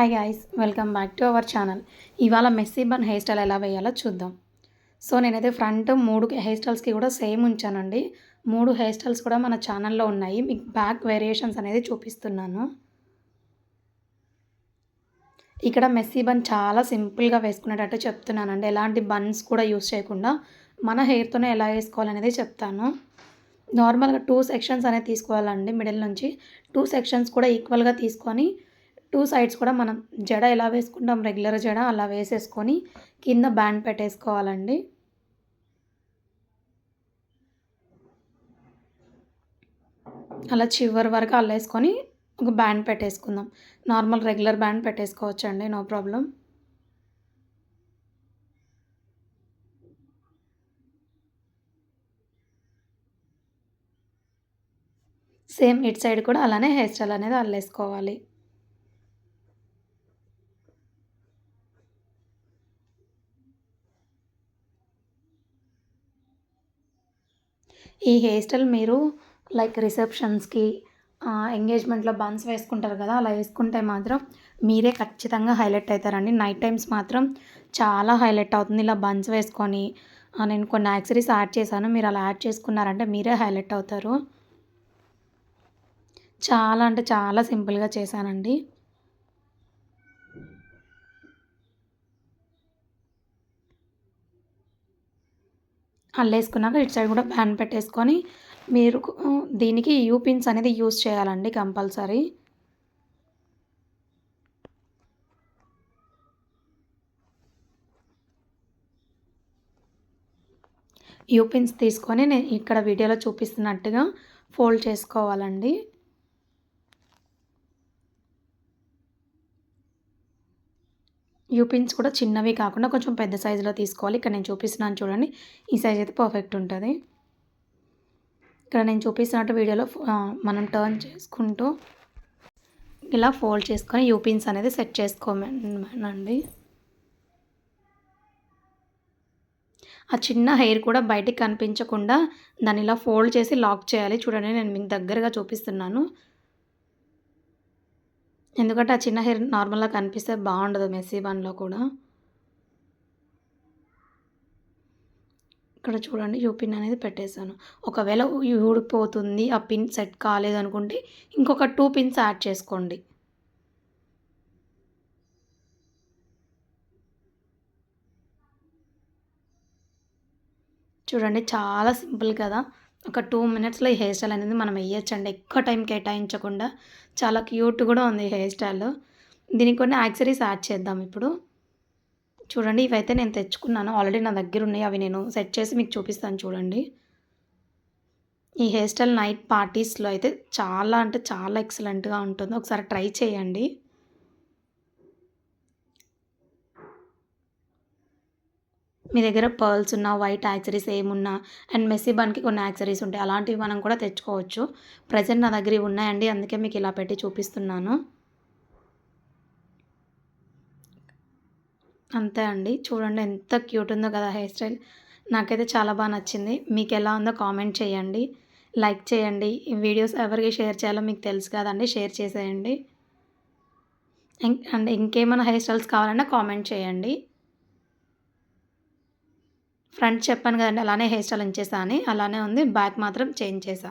Hi guys welcome back to our channel ఇవాళ messy bun hair style ఎలా వేయాలో చూద్దాం. సో నేనైతే ఫ్రంట్ మూడు హెయిర్ స్టైల్స్కి కూడా సేమ్ ఉంచానండి. మూడు హెయిర్ స్టైల్స్ కూడా మన ఛానల్లో ఉన్నాయి. మీకు బ్యాక్ వేరియేషన్స్ అనేది చూపిస్తున్నాను. ఇక్కడ మెస్సీ బన్ చాలా సింపుల్గా వేసుకునేటట్టు చెప్తున్నానండి. ఎలాంటి బన్స్ కూడా యూస్ చేయకుండా మన హెయిర్తోనే ఎలా వేసుకోవాలనేది చెప్తాను. నార్మల్గా టూ సెక్షన్స్ అనేది తీసుకోవాలండి. మిడిల్ నుంచి టూ సెక్షన్స్ కూడా ఈక్వల్గా తీసుకొని టూ సైడ్స్ కూడా మనం జడ ఎలా వేసుకుంటాం? రెగ్యులర్ జడ అలా వేసేసుకొని కింద బ్యాండ్ పెట్టేసుకోవాలండి. అలా చివరి వరకు అల్లేసుకొని ఒక బ్యాండ్ పెట్టేసుకుందాం. నార్మల్ రెగ్యులర్ బ్యాండ్ పెట్టేసుకోవచ్చు అండి no problem. Same it side కూడా అలానే హెయిర్ స్టైల్ అనేది అల్లేసుకోవాలి. ఈ హెయిర్ స్టైల్ మీరు లైక్ రిసెప్షన్స్కి ఎంగేజ్మెంట్లో బన్స్ వేసుకుంటారు కదా అలా వేసుకుంటే మాత్రం మీరే ఖచ్చితంగా హైలైట్ అవుతారండి. నైట్ టైమ్స్ మాత్రం చాలా హైలైట్ అవుతుంది ఇలా బన్స్ వేసుకొని. నేను కొన్ని యాక్సరీస్ యాడ్ చేశాను మీరు అలా యాడ్ చేసుకున్నారంటే మీరే హైలైట్ అవుతారు. చాలా అంటే చాలా సింపుల్గా చేశానండి. అల్లేసుకున్నాక ఇటు సైడ్ కూడా ప్యాన్ పెట్టేసుకొని మీరు దీనికి యూ పిన్స్ అనేది యూస్ చేయాలండి కంపల్సరీ. యూ పిన్స్ తీసుకొని నేను ఇక్కడ వీడియోలో చూపిస్తున్నట్టుగా ఫోల్డ్ చేసుకోవాలండి. యూపిన్స్ కూడా చిన్నవి కాకుండా కొంచెం పెద్ద సైజులో తీసుకోవాలి. ఇక్కడ నేను చూపిస్తున్నాను చూడండి. ఈ సైజ్ అయితే పర్ఫెక్ట్ ఉంటుంది. ఇక్కడ నేను చూపిస్తున్నట్టు వీడియోలో మనం టర్న్ చేసుకుంటూ ఇలా ఫోల్డ్ చేసుకొని యూపిన్స్ అనేది సెట్ చేసుకోమనండి. ఆ చిన్న హెయిర్ కూడా బయటికి కనిపించకుండా దాన్ని ఇలా ఫోల్డ్ చేసి లాక్ చేయాలి. చూడండి నేను మీకు దగ్గరగా చూపిస్తున్నాను. ఎందుకంటే ఆ చిన్న హెయిర్ నార్మల్గా కనిపిస్తే బాగుండదు మెస్సీ బన్లో కూడా. ఇక్కడ చూడండి యూ పిన్ అనేది పెట్టేశాను. ఒకవేళ ఊడిపోతుంది ఆ పిన్ సెట్ కాలేదు అనుకుంటే ఇంకొక టూ పిన్స్ యాడ్ చేసుకోండి. చూడండి చాలా సింపుల్ కదా. ఒక టూ మినిట్స్లో ఈ హెయిర్ స్టైల్ అనేది మనం వేయచ్చండి ఎక్కువ టైం కేటాయించకుండా చాలా క్యూట్ కూడా ఉంది హెయిర్ స్టైల్. దీనికి కొన్ని యాక్సరీస్ యాడ్ చేద్దాం ఇప్పుడు. చూడండి ఇవైతే నేను తెచ్చుకున్నాను. ఆల్రెడీ నా దగ్గర ఉన్నాయి. అవి నేను సెట్ చేసి మీకు చూపిస్తాను చూడండి. ఈ హెయిర్ స్టైల్ నైట్ పార్టీస్లో అయితే చాలా అంటే చాలా ఎక్సలెంట్గా ఉంటుంది ఒకసారి ట్రై చేయండి. మీ దగ్గర పర్ల్స్ ఉన్న వైట్ యాక్సరీస్ ఏమున్నా అండ్ మెస్సీ బన్కి కొన్ని యాక్సరీస్ ఉంటాయి. అలాంటివి మనం కూడా తెచ్చుకోవచ్చు. ప్రజెంట్ నా దగ్గర ఉన్నాయండి. అందుకే మీకు ఇలా పెట్టి చూపిస్తున్నాను. అంతే అండి. చూడండి ఎంత క్యూట్ ఉందో కదా హెయిర్ స్టైల్. నాకైతే చాలా బాగా నచ్చింది. మీకు ఎలా ఉందో కామెంట్ చేయండి. లైక్ చేయండి. ఈ వీడియోస్ ఎవరికి షేర్ చేయాలో మీకు తెలుసు కదండి. షేర్ చేసేయండి. అండ్ ఇంకేమైనా హెయిర్ స్టైల్స్ కావాలన్నా కామెంట్ చేయండి. ఫ్రంట్ చెప్పాను కదండి అలానే హెయిర్ స్టైల్ ఉంచేసా అని అలానే ఉంది. బ్యాక్ మాత్రం చేంజ్ చేసా.